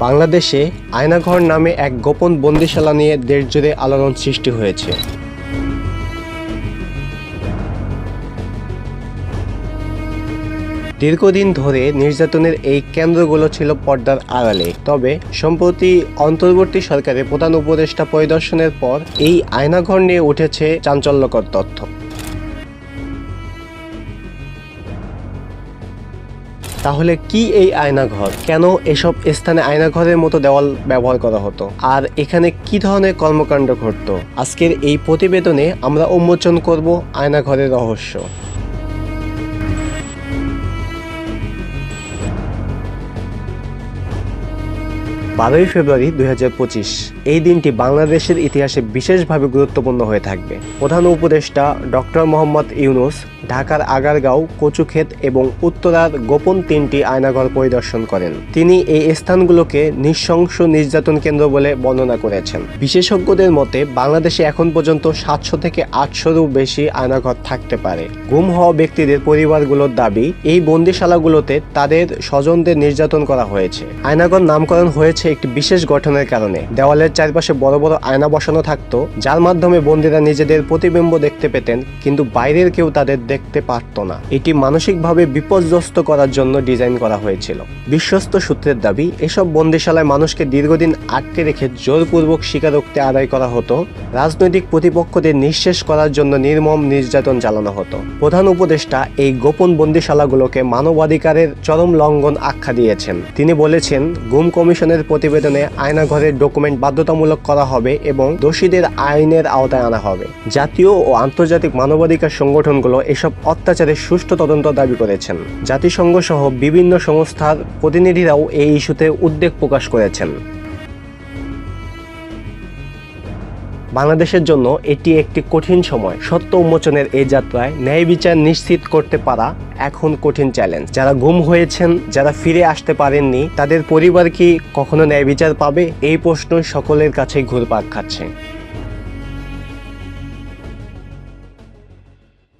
বাংলাদেশে আয়নাঘর নামে এক গোপন বন্দিশালা নিয়ে দেশ জুড়ে আলোড়ন সৃষ্টি হয়েছে। দীর্ঘদিন ধরে নির্যাতনের এই কেন্দ্রগুলো ছিল পর্দার আড়ালে। তবে সম্প্রতি অন্তর্বর্তী সরকারের প্রধান উপদেষ্টা পরিদর্শনের পর এই আয়নাঘর নিয়ে উঠেছে চাঞ্চল্যকর তথ্য। তাহলে কি এই আয়নাঘর? কেন এসব স্থানে আয়নাঘরের মতো দেওয়াল ব্যবহার করা হতো? আর এখানে কি ধরনের কর্মকাণ্ড ঘটত? আজকের এই প্রতিবেদনে আমরা উন্মোচন করব আয়নাঘরের রহস্য। বারোই ফেব্রুয়ারি দুই হাজার পঁচিশ। এই দিনটি বাংলাদেশের ইতিহাসে বিশেষভাবে গুরুত্বপূর্ণ হয়ে থাকবে। প্রধান উপদেষ্টা ডক্টর মোহাম্মদ ইউনুস ঢাকার আগারগাঁও, কচুক্ষেত এবং উত্তরার গোপন তিনটি আয়নাঘর পরিদর্শন করেন। তিনি এই স্থানগুলোকে নৃশংস নির্যাতন কেন্দ্র বলে বর্ণনা করেছেন। বিশেষজ্ঞদের মতে, বাংলাদেশে এখন পর্যন্ত সাতশো থেকে আটশোরও বেশি আয়নাঘর থাকতে পারে। গুম হওয়া ব্যক্তিদের পরিবারগুলোর দাবি, এই বন্দিশালাগুলোতে তাদের স্বজনদের নির্যাতন করা হয়েছে। আয়নাঘর নামকরণ হয়েছে একটি বিশেষ গঠনের কারণে দেওয়ালের চারপাশে বড় বড় আয়না বসানো থাকতো, যার মাধ্যমে বন্দীরা নিজেদের প্রতিবিম্ব দেখতে পেতেন, কিন্তু বাইরের কেউ তাদের দেখতে পারত না। এটি মানসিকভাবে বিপর্যস্ত করার জন্য ডিজাইন করা হয়েছিল। বিশ্বস্ত সূত্রের দাবি, এসব বন্দিশালায় মানুষকে দীর্ঘদিন আটকে রেখে জোরপূর্বক স্বীকারোক্তি আদায় করা হতো, রাজনৈতিক প্রতিপক্ষদের নিঃশেষ করার জন্য নির্মম নির্যাতন চালানো হতো। প্রধান উপদেষ্টা এই গোপন বন্দিশালাগুলোকে মানবাধিকারের চরম লঙ্ঘন আখ্যা দিয়েছেন। তিনি বলেছেন, গুম কমিশনের প্রতিবেদনে আয়নাঘরের ডকুমেন্ট বাধ্যতামূলক করা হবে এবং দোষীদের আইনের আওতায় আনা হবে। জাতীয় ও আন্তর্জাতিক মানবাধিকার সংগঠনগুলো এসব অত্যাচারের সুষ্ঠু তদন্ত দাবি করেছেন। জাতিসংঘ সহ বিভিন্ন সংস্থার প্রতিনিধিরাও এই ইস্যুতে উদ্বেগ প্রকাশ করেছেন। বাংলাদেশের জন্য এটি একটি কঠিন সময়। সত্য উন্মোচনের এই যাত্রায় ন্যায় বিচার নিশ্চিত করতে পারা এখন কঠিন চ্যালেঞ্জ যারা গুম হয়েছেন, যারা ফিরে আসতে পারেননি, তাদের পরিবার কি কখনো ন্যায় বিচার পাবে? এই প্রশ্ন সকলের কাছে ঘুরপাক খাচ্ছে।